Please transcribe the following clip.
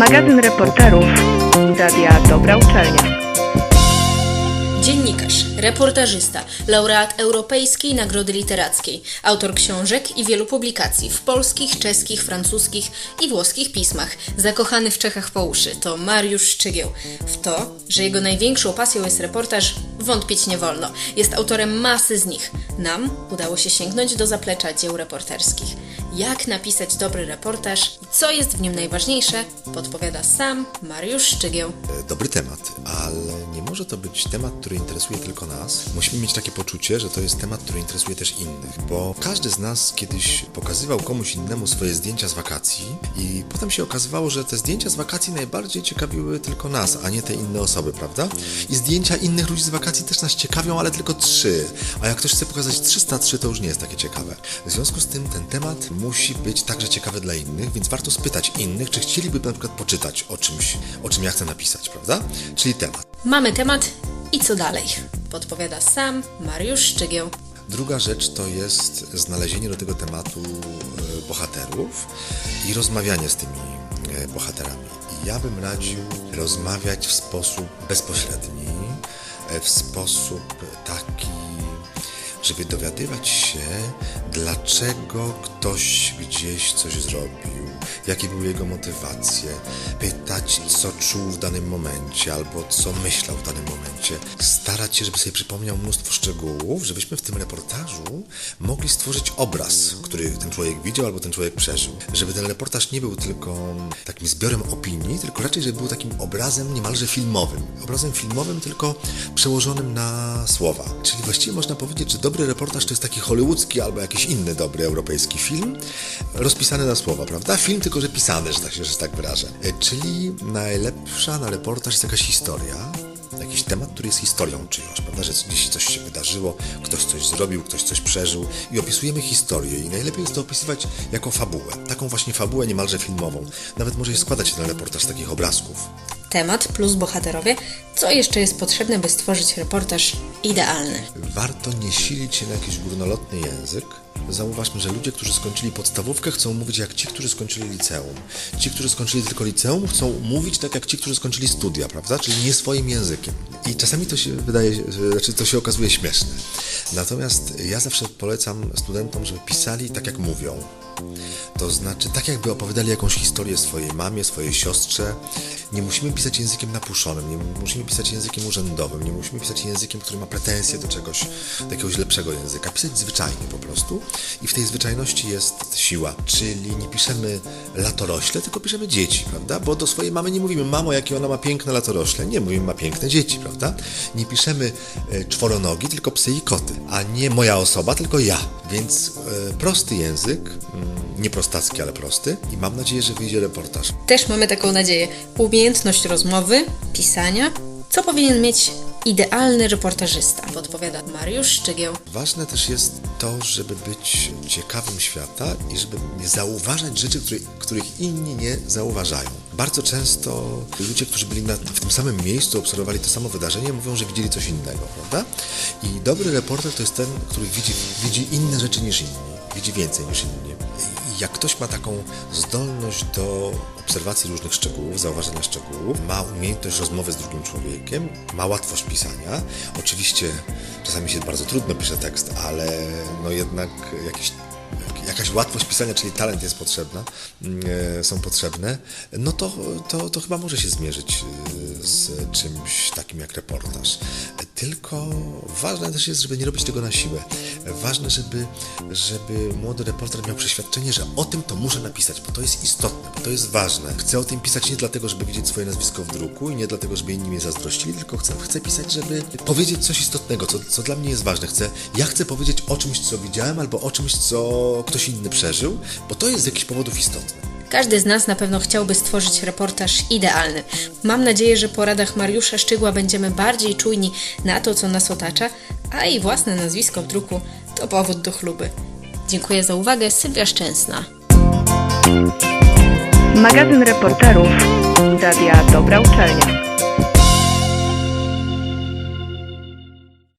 Magazyn reporterów Radia Dobra Uczelnia. Dziennikarz, reportażysta, laureat Europejskiej Nagrody Literackiej, autor książek i wielu publikacji w polskich, czeskich, francuskich i włoskich pismach, zakochany w Czechach po uszy, to Mariusz Szczygieł. W to, że jego największą pasją jest reportaż, wątpić nie wolno. Jest autorem masy z nich. Nam udało się sięgnąć do zaplecza dzieł reporterskich. Jak napisać dobry reportaż i co jest w nim najważniejsze, podpowiada sam Mariusz Szczygieł. E, Dobry temat, ale nie może to być temat, który interesuje tylko nas. Musimy mieć takie poczucie, że to jest temat, który interesuje też innych, bo każdy z nas kiedyś pokazywał komuś innemu swoje zdjęcia z wakacji i potem się okazywało, że te zdjęcia z wakacji najbardziej ciekawiły tylko nas, a nie te inne osoby, prawda? I zdjęcia innych ludzi z wakacji też nas ciekawią, ale tylko trzy. A jak ktoś chce pokazać 303, to już nie jest takie ciekawe. W związku z tym ten temat musi być także ciekawy dla innych, więc warto spytać innych, czy chcieliby na przykład poczytać o czymś, o czym ja chcę napisać, prawda? Czyli temat. Mamy temat i co dalej? Podpowiada sam Mariusz Szczygieł. Druga rzecz to jest znalezienie do tego tematu e, bohaterów i rozmawianie z tymi e, bohaterami. Ja bym radził rozmawiać w sposób bezpośredni, e, w sposób taki, żeby dowiadywać się, dlaczego ktoś gdzieś coś zrobił, jakie były jego motywacje, pytać, co czuł w danym momencie albo co myślał w danym momencie, starać się, żeby sobie przypomniał mnóstwo szczegółów, żebyśmy w tym reportażu mogli stworzyć obraz, który ten człowiek widział albo ten człowiek przeżył. Żeby ten reportaż nie był tylko takim zbiorem opinii, tylko raczej, żeby był takim obrazem niemalże filmowym. Obrazem filmowym, tylko przełożonym na słowa. Czyli właściwie można powiedzieć, że dobry reportaż to jest taki hollywoodzki albo jakiś inny dobry europejski film, rozpisany na słowa, prawda? Film tylko, że pisany, że tak się że tak wyrażę. E, Czyli najlepsza na reportaż jest jakaś historia, jakiś temat, który jest historią czyjąś, prawda? Że gdzieś coś się wydarzyło, ktoś coś zrobił, ktoś coś przeżył i opisujemy historię i najlepiej jest to opisywać jako fabułę. Taką właśnie fabułę niemalże filmową. Nawet może składać się ten reportaż z takich obrazków. Temat plus bohaterowie. Co jeszcze jest potrzebne, by stworzyć reportaż idealny? Warto nie silić się na jakiś górnolotny język. Zauważmy, że ludzie, którzy skończyli podstawówkę, chcą mówić jak ci, którzy skończyli liceum. Ci, którzy skończyli tylko liceum, chcą mówić tak jak ci, którzy skończyli studia, prawda? Czyli nie swoim językiem. I czasami to się wydaje, znaczy to się okazuje śmieszne. Natomiast ja zawsze polecam studentom, żeby pisali tak jak mówią. To znaczy, tak jakby opowiadali jakąś historię swojej mamie, swojej siostrze. Nie musimy pisać językiem napuszonym, nie musimy pisać językiem urzędowym, nie musimy pisać językiem, który ma pretensje do czegoś, do jakiegoś lepszego języka. Pisać zwyczajnie po prostu. I w tej zwyczajności jest siła. Czyli nie piszemy latorośle, tylko piszemy dzieci, prawda? Bo do swojej mamy nie mówimy, mamo, jakie ona ma piękne latorośle. Nie, mówimy, ma piękne dzieci, prawda? Nie piszemy e, czworonogi, tylko psy i koty. A nie moja osoba, tylko ja. Więc e, prosty język, mm, nie prostacki, ale prosty. I mam nadzieję, że wyjdzie reportaż. Też mamy taką nadzieję. Umiejętność rozmowy, pisania. Co powinien mieć idealny reportażysta? Podpowiada Mariusz Szczygieł. Ważne też jest to, żeby być ciekawym świata i żeby nie zauważać rzeczy, których, których inni nie zauważają. Bardzo często ludzie, którzy byli na, w tym samym miejscu, obserwowali to samo wydarzenie, mówią, że widzieli coś innego, prawda? I dobry reporter to jest ten, który widzi, widzi inne rzeczy niż inni, widzi więcej niż inni. Jak ktoś ma taką zdolność do obserwacji różnych szczegółów, zauważania szczegółów, ma umiejętność rozmowy z drugim człowiekiem, ma łatwość pisania. Oczywiście czasami się bardzo trudno pisze tekst, ale no jednak jakaś łatwość pisania, czyli talent jest potrzebna, e, są potrzebne, no to, to, to chyba może się zmierzyć e, z czymś takim jak reportaż. Tylko ważne też jest, żeby nie robić tego na siłę. Ważne, żeby, żeby młody reporter miał przeświadczenie, że o tym to muszę napisać, bo to jest istotne, bo to jest ważne. Chcę o tym pisać nie dlatego, żeby widzieć swoje nazwisko w druku i nie dlatego, żeby inni mnie zazdrościli, tylko chcę, chcę pisać, żeby powiedzieć coś istotnego, co, co dla mnie jest ważne. Chcę, ja chcę powiedzieć o czymś, co widziałem, albo o czymś, co ktoś inny przeżył, bo to jest z jakichś powodów istotne. Każdy z nas na pewno chciałby stworzyć reportaż idealny. Mam nadzieję, że po radach Mariusza Szczygła będziemy bardziej czujni na to, co nas otacza, a i własne nazwisko w druku to powód do chluby. Dziękuję za uwagę, Sylwia Szczęsna. Magazyn reporterów Radia Dobra Uczelnia.